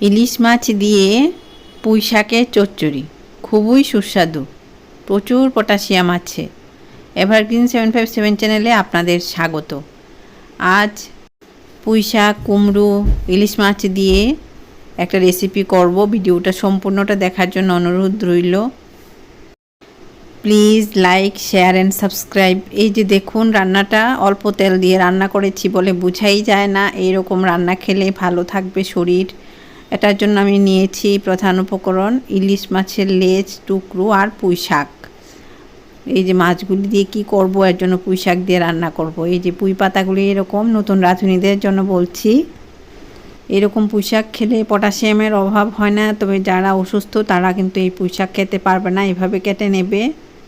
ইলিশ মাছ দিয়ে পুঁই শাকের চচ্চড়ি। খুবই সুস্বাদু। প্রচুর পটাশিয়াম আছে। এভারগ্রিন সেভেন ফাইভ সেভেন চ্যানেলে আপনাদের স্বাগত। আজ পুঁই শাক কুমড়ো, ইলিশ মাছ দিয়ে একটা রেসিপি করব। ভিডিওটা সম্পূর্ণটা দেখার জন্য অনুরোধ রইল। Please like, share and subscribe. এই যে দেখুন, রান্নাটা অল্প তেল দিয়ে রান্না করেছি বলে বুঝাই যায় না। এইরকম রান্না খেলে ভালো থাকবে শরীর। এটার জন্য আমি নিয়েছি প্রধান উপকরণ, ইলিশ মাছের লেজ, টুকরো আর পুঁই শাক এই যে মাছগুলি দিয়ে কি করব, এর জন্য পুঁই শাক দিয়ে রান্না করব। এই যে পুঁই পাতাগুলি এরকম নতুন রাঁধুনিদের জন্য বলছি। এরকম পুঁই শাক খেলে পটাশিয়ামের অভাব হয় না, তবে যারা অসুস্থ তারা কিন্তু এই পুঁই শাক খেতে পারবে না। এভাবে কেটে নেবে,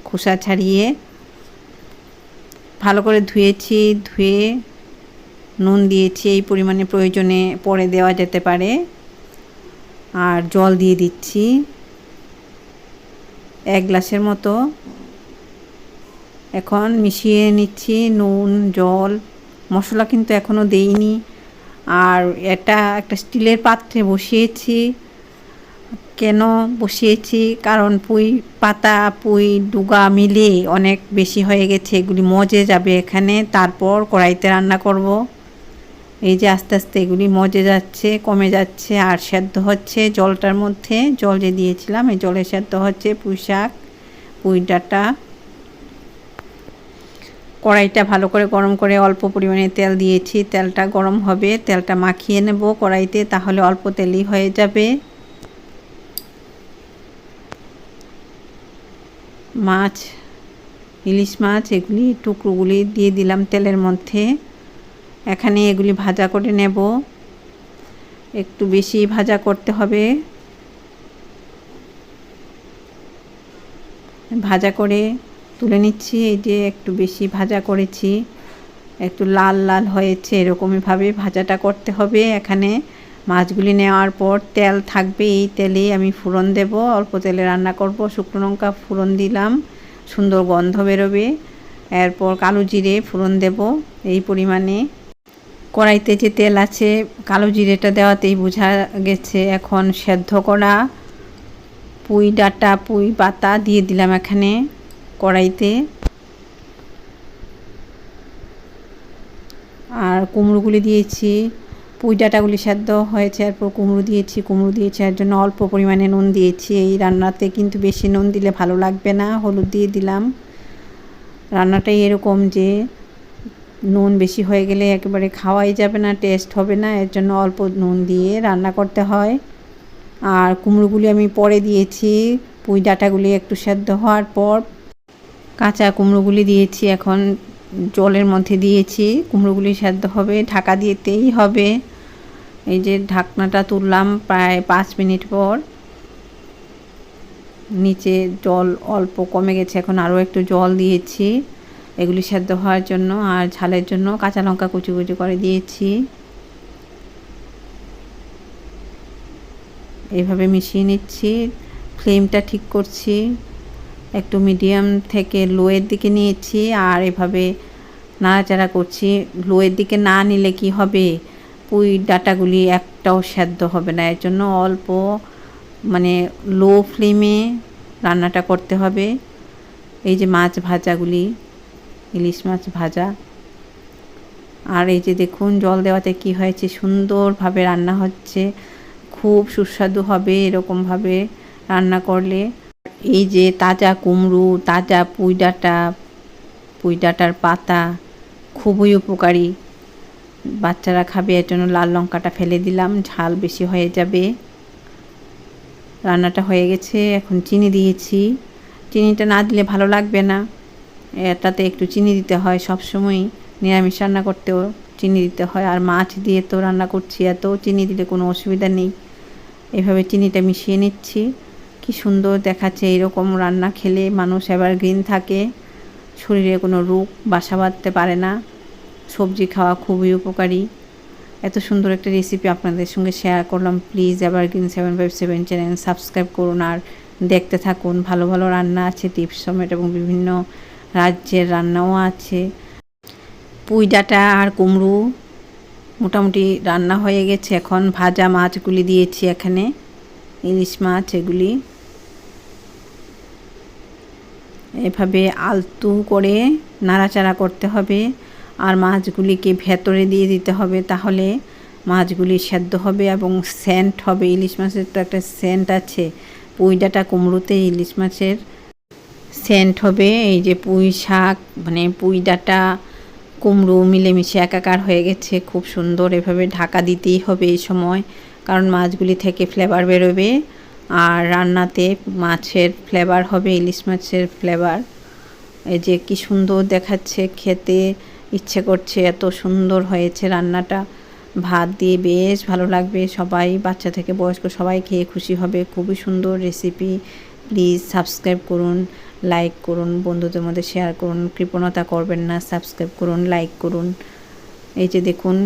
খোসা ছাড়িয়ে। ভালো করে ধুয়েছি, ধুয়ে নুন দিয়েছি, এই পরিমাণে প্রয়োজনে পরে দেওয়া যেতে পারে। আর জল দিয়ে দিচ্ছি। এক গ্লাসের মতো। এখন মিশিয়ে নিচ্ছি নুন, জল। মশলা কিন্তু এখনও দেইনি। আর এটা একটা স্টিলের পাত্রে বসিয়েছি। কেন বসিয়েছি? কারণ পুঁই পাতা, পুঁই ডুগা মিলে অনেক বেশি হয়ে গেছে। এগুলি মজে যাবে এখানে। তারপর কড়াইতে রান্না করব। এই যে আস্তে আস্তে এগুলি মজে যাচ্ছে, কমে যাচ্ছে আর সেদ্ধ হচ্ছে জলটার মধ্যে। জল যে দিয়েছিলাম, এই জলে সেদ্ধ হচ্ছে পুঁই শাক, পুঁই ডাটা। কড়াইটা ভালো করে গরম করে অল্প পরিমাণে তেল দিয়েছি। তেলটা গরম হবে, তেলটা মাখিয়ে নেব কড়াইতে, তাহলে অল্প তেলই হয়ে যাবে। মাছ, ইলিশ মাছ, এগুলি টুকরোগুলি দিয়ে দিলাম তেলের মধ্যে। এখানে এগুলি ভাজা করে নেব। একটু বেশি ভাজা করতে হবে। ভাজা করে তুলে নিচ্ছি, এই যে একটু বেশি ভাজা করেছি। একটু লাল লাল হয়েছে, এরকমইভাবে ভাজাটা করতে হবে। এখানে মাছগুলি নেওয়ার পর তেল থাকবে, এই তেলে আমি ফুরন দেব। অল্প তেলে রান্না করব, শুকনো লঙ্কা ফুরন দিলাম, সুন্দর গন্ধ বেরোবে। এরপর কালো জিরে ফুরন দেব, এই পরিমাণে। কড়াইতে যে তেল আছে, কালো জিরেটা দেওয়াতেই বোঝা গেছে এখন সেদ্ধ করা পুঁই ডাটা, পুঁই পাতা দিয়ে দিলাম এখানে কড়াইতে। আর কুমড়োগুলি দিয়েছি, পুঁই ডাটাগুলি সেদ্ধ হয়েছে, এরপর কুমড়ো দিয়েছি কুমড়ো দিয়েছি, এর জন্য অল্প পরিমাণে নুন দিয়েছি। এই রান্নাতে কিন্তু বেশি নুন দিলে ভালো লাগবে না, হলুদ দিয়ে দিলাম। রান্নাটাই এরকম যে নুন বেশি হয়ে গেলে একেবারে খাওয়াই যাবে না টেস্ট হবে না, এর জন্য অল্প নুন দিয়ে রান্না করতে হয়। আর কুমড়োগুলি আমি পরে দিয়েছি, পুঁই ডাটাগুলি একটু সেদ্ধ হওয়ার পর। কাঁচা কুমড়োগুলি দিয়েছি, এখন জলের মধ্যে দিয়েছি, কুমড়োগুলি সেদ্ধ হবে, ঢাকা দিতেই হবে। এই যে ঢাকনাটা তুললাম প্রায় পাঁচ মিনিট পর। নিচে জল অল্প কমে গেছে, এখন আরও একটু জল দিয়েছি। এগুলি সেদ্ধ হওয়ার জন্য আর ঝালের জন্য কাঁচা লঙ্কা কুচি কুচি করে দিয়েছি। এইভাবে মিশিয়ে নিচ্ছি। ফ্লেমটা ঠিক করছি। একটু মিডিয়াম থেকে লোয়ের দিকে নিয়েছি আর এভাবে নাড়াচাড়া করছি। লোয়ের দিকে না নিলে কি হবে? পুঁই ডাটাগুলি একটাও সেদ্ধ হবে না। এর জন্য অল্প মানে লো ফ্লেমে রান্নাটা করতে হবে। এই যে মাছ ভাজাগুলি। ইলিশ মাছ ভাজা। আর এই যে দেখুন, জল দেওয়াতে কি হয়েছে? সুন্দরভাবে রান্না হচ্ছে। খুব সুস্বাদু হবে এরকমভাবে রান্না করলে। এই যে তাজা কুমড়ো, তাজা পুঁই ডাঁটা পুঁই ডাঁটার পাতা, খুবই উপকারী। বাচ্চারা খাবে এর জন্য লাল লঙ্কাটা ফেলে দিলাম, ঝাল বেশি হয়ে যাবে। রান্নাটা হয়ে গেছে, এখন চিনি দিয়েছি। চিনিটা না দিলে ভালো লাগবে না। এটাতে একটু চিনি দিতে হয় সবসময় নিরামিষ রান্না করতেও চিনি দিতে হয়। আর মাছ দিয়ে তো রান্না করছি এত চিনি দিলে কোনো অসুবিধা নেই। এভাবে চিনিটা মিশিয়ে নিচ্ছি। কি সুন্দর দেখাচ্ছে এরকম রান্না খেলে মানুষ এবার গ্রিন থাকে, শরীরে কোনো রোগ, বাসা বাঁধতে পারে না। সবজি খাওয়া খুবই উপকারী। এত সুন্দর একটা রেসিপি আপনাদের সঙ্গে শেয়ার করলাম। প্লিজ এবার green seven five seven channel subscribe করুন। আর দেখতে থাকুন, ভালো ভালো রান্না আছে টিপস সমেত এবং বিভিন্ন রাজ্যের রান্নাও আছে। পুঁই ডাঁটা আর কুমড়ো মোটামুটি রান্না হয়ে গেছে এখন। ভাজা মাছগুলি দিয়েছি এখানে, ইলিশ মাছ এগুলি। এভাবে আলতু করে নাড়াচাড়া করতে হবে আর মাছগুলিকে ভেতরে দিয়ে দিতে হবে তাহলে মাছগুলি সেদ্ধ হবে এবং সেন্ট হবে। ইলিশ মাছের তো একটা সেন্ট আছে, পুঁইডাটা, কুমড়োতে ইলিশ মাছের সেন্ট হবে, এই যে পুঁই শাক মানে পুঁই ডাঁটা, কুমড়ো মিলেমিশে একাকার হয়ে গেছে, খুব সুন্দর। এভাবে ঢাকা দিতেই হবে এই সময়, কারণ মাছগুলি থেকে ফ্লেভার বেরোবে। আর রান্নাতে মাছের ফ্লেভার হবে, ইলিশ মাছের ফ্লেভার এই যে কি সুন্দর দেখাচ্ছে, খেতে ইচ্ছে করছে, এত সুন্দর হয়েছে রান্নাটা। ভাত দিয়ে বেশ ভালো লাগবে, সবাই বাচ্চা থেকে বয়স্ক সবাই খেয়ে খুশি হবে, খুবই সুন্দর রেসিপি প্লিজ সাবস্ক্রাইব করুন। লাইক করুন, বন্ধুদের মধ্যে শেয়ার করুন, কৃপণতা করবেন না সাবস্ক্রাইব করুন লাইক করুন। এই যে দেখুন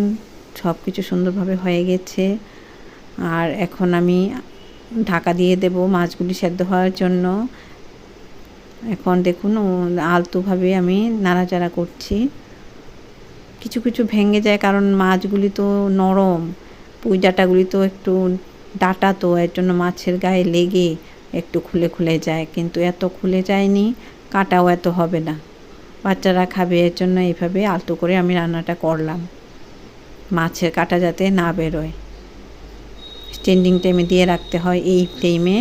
সব কিছু সুন্দরভাবে হয়ে গেছে। আর এখন আমি ঢাকা দিয়ে দেব মাছগুলি সেদ্ধ হওয়ার জন্য। এখন দেখুন আলতোভাবে আমি নাড়াচাড়া করছি। কিছু কিছু ভেঙে যায় কারণ মাছগুলি তো নরম। পুঁই ডাঁটাগুলি তো একটু ডাটা তো, এর জন্য মাছের গায়ে লেগে। একটু খুলে খুলে যায়, কিন্তু এত খুলে যায়নি, কাটাও এত হবে না। বাচ্চারা খাবে এর জন্য এইভাবে আলতো করে আমি রান্নাটা করলাম। মাছের কাটা যাতে না বেরোয়। স্ট্যান্ডিং টাইমে দিয়ে রাখতে হয়, এই টাইমে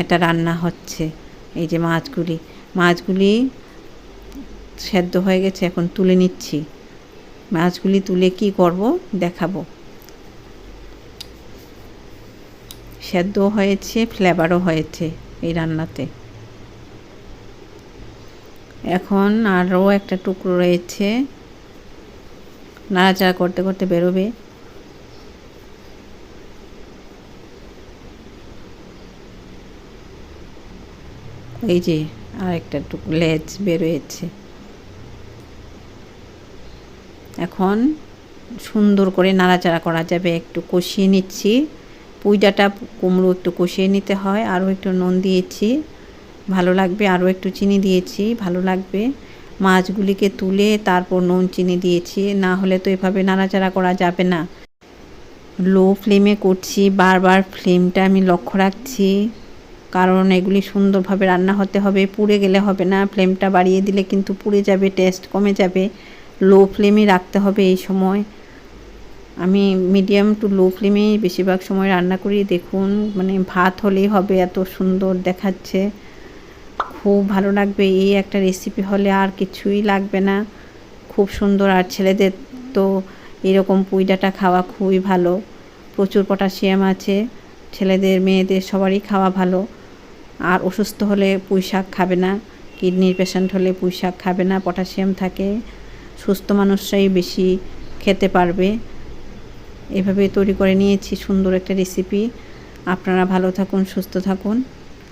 এটা রান্না হচ্ছে। এই যে মাছগুলি মাছগুলি সেদ্ধ হয়ে গেছে, এখন তুলে নিচ্ছি। মাছগুলি তুলে কি করব, দেখাবো। সেদ্ধ হয়েছে, ফ্লেভারও হয়েছে এই রান্নাতে। এখন আরও একটা টুকরো রয়েছে। নাড়াচাড়া করতে করতে বেরোবে। এই যে আর একটা টুকরো লেজ বেরোয়েছে। এখন সুন্দর করে নাড়াচাড়া করা যাবে। একটু কষিয়ে নিচ্ছি। পুইডাটা, কুমড়ো একটু কষিয়ে নিতে হয়। আরও একটু নুন দিয়েছি। ভালো লাগবে। আরও একটু চিনি দিয়েছি। ভালো লাগবে। মাছগুলিকে তুলে তারপর নুন, চিনি দিয়েছি। না হলে তো এভাবে নাড়াচাড়া করা যাবে না। লো ফ্লেমে করছি। বারবার ফ্লেমটা আমি লক্ষ্য রাখছি। কারণ এগুলি সুন্দরভাবে রান্না হতে হবে। পুড়ে গেলে হবে না। ফ্লেমটা বাড়িয়ে দিলে কিন্তু পুড়ে যাবে, টেস্ট কমে যাবে। লো ফ্লেমে রাখতে হবে এই সময়। আমি মিডিয়াম টু লো ফ্লেমে বেশিরভাগ সময় রান্না করি। দেখুন মানে ভাত হলেই হবে, এত সুন্দর দেখাচ্ছে। খুব ভালো লাগবে, এই একটা রেসিপি হলে আর কিছুই লাগবে না। খুব সুন্দর, আর ছেলেদের তো এরকম পুইডাটা খাওয়া খুবই ভালো। প্রচুর পটাশিয়াম আছে, ছেলেদের, মেয়েদের সবারই খাওয়া ভালো। আর অসুস্থ হলে পুঁই শাক খাবে না কিডনির পেশেন্ট হলে পুঁই শাক খাবে না, পটাশিয়াম থাকে। সুস্থ মানুষরাই বেশি খেতে পারবে। এভাবে তৈরি করে নিয়েছি, সুন্দর একটা রেসিপি আপনারা ভালো থাকুন, সুস্থ থাকুন।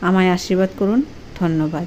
আমায় আশীর্বাদ করুন। ধন্যবাদ।